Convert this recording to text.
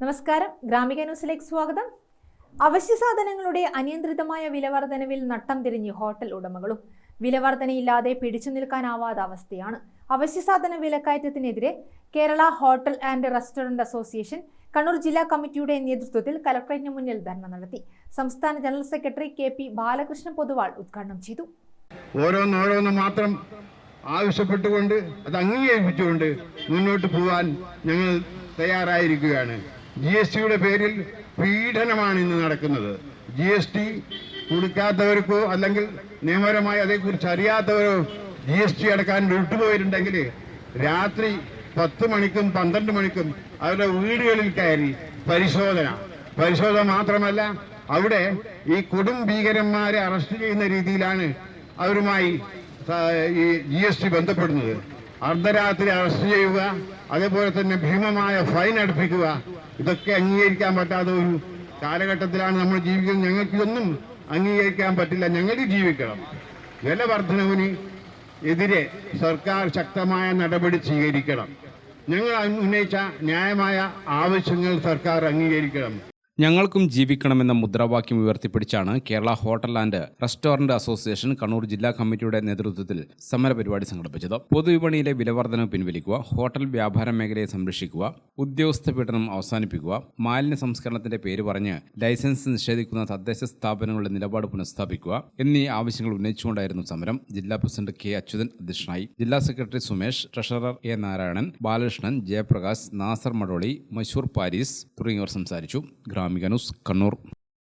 നമസ്കാരം. ഗ്രാമിക ന്യൂസിലേക്ക് സ്വാഗതം. അവശ്യ സാധനങ്ങളുടെ അനിയന്ത്രിതമായ വിലവർധനവിൽ നട്ടം തിരിഞ്ഞ് ഹോട്ടൽ ഉടമകളും. വിലവർധനയില്ലാതെ പിടിച്ചു നിൽക്കാനാവാത്ത അവസ്ഥയാണ് അവശ്യ സാധന വിലക്കയറ്റത്തിനെതിരെ Kerala hotel and restaurant association Kannur ജില്ലാ കമ്മിറ്റിയുടെ നേതൃത്വത്തിൽ കലക്ടറേറ്റിന് മുന്നിൽ ധർണ നടത്തി. സംസ്ഥാന general secretary K P Balakrishna Poduval ഉദ്ഘാടനം ചെയ്തു. ഓരോന്നോരോന്ന് മാത്രം ആവശ്യപ്പെട്ടുകൊണ്ട് അത് അംഗീകരിച്ചുകൊണ്ട് മുന്നോട്ട് പോകാൻ ഞങ്ങൾ തയ്യാറായിരിക്കുകയാണ്. ജി എസ് ടിയുടെ പേരിൽ പീഡനമാണ് ഇന്ന് നടക്കുന്നത്. ജി എസ് ടി കൊടുക്കാത്തവർക്കോ അല്ലെങ്കിൽ നിയമപരമായി അതേക്കുറിച്ച് അറിയാത്തവരോ ജി എസ് ടി അടക്കാൻ വിട്ടുപോയിട്ടുണ്ടെങ്കിൽ രാത്രി പത്ത് മണിക്കും പന്ത്രണ്ട് മണിക്കും അവരുടെ വീടുകളിൽ കയറി പരിശോധന. പരിശോധന മാത്രമല്ല അവിടെ ഈ കൊടും ഭീകരന്മാരെ അറസ്റ്റ് ചെയ്യുന്ന രീതിയിലാണ് അവരുമായി ഈ ജി എസ് ടി ബന്ധപ്പെടുന്നത്. അർദ്ധരാത്രി അറസ്റ്റ് ചെയ്യുക അതേപോലെ തന്നെ ഭീമമായ ഫൈൻ അടുപ്പിക്കുക. ഇതൊക്കെ അംഗീകരിക്കാൻ പറ്റാത്ത ഒരു കാലഘട്ടത്തിലാണ് നമ്മൾ ജീവിക്കുന്നത്. ഞങ്ങൾക്ക് ഇതൊന്നും അംഗീകരിക്കാൻ പറ്റില്ല. ഞങ്ങൾ ജീവിക്കണം. വില വർധനവിന് എതിരെ സർക്കാർ ശക്തമായ നടപടി സ്വീകരിക്കണം. ഞങ്ങൾ ഉന്നയിച്ച ന്യായമായ ആവശ്യങ്ങൾ സർക്കാർ അംഗീകരിക്കണം. ഞങ്ങൾക്കും ജീവിക്കണമെന്ന മുദ്രാവാക്യം ഉയർത്തിപ്പിടിച്ചാണ് Kerala hotel and restaurant association Kannur ജില്ലാ കമ്മിറ്റിയുടെ നേതൃത്വത്തിൽ സമര പരിപാടി സംഘടിപ്പിച്ചത്. പൊതുവിപണിയിലെ വിലവർദ്ധനവ് പിൻവലിക്കുക ഹോട്ടൽ വ്യാപാര മേഖലയെ സംരക്ഷിക്കുക ഉദ്യോഗസ്ഥ പീഡനം അവസാനിപ്പിക്കുക മാലിന്യ സംസ്കരണത്തിന്റെ പേര് പറഞ്ഞ് ലൈസൻസ് നിഷേധിക്കുന്ന തദ്ദേശ സ്ഥാപനങ്ങളുടെ നിലപാട് പുനഃസ്ഥാപിക്കുക എന്നീ ആവശ്യങ്ങൾ ഉന്നയിച്ചുകൊണ്ടായിരുന്നു സമരം. ജില്ലാ പ്രസിഡന്റ് കെ അച്യുതൻ അധ്യക്ഷനായി. ജില്ലാ secretary Sumesh treasurer A Narayanan Balakrishnan Jayaprakash Nasar Madoli Mysore Paris തുടങ്ങിയവർ സംസാരിച്ചു. ഗ്രാമിക ന്യൂസ് കണ്ണൂർ.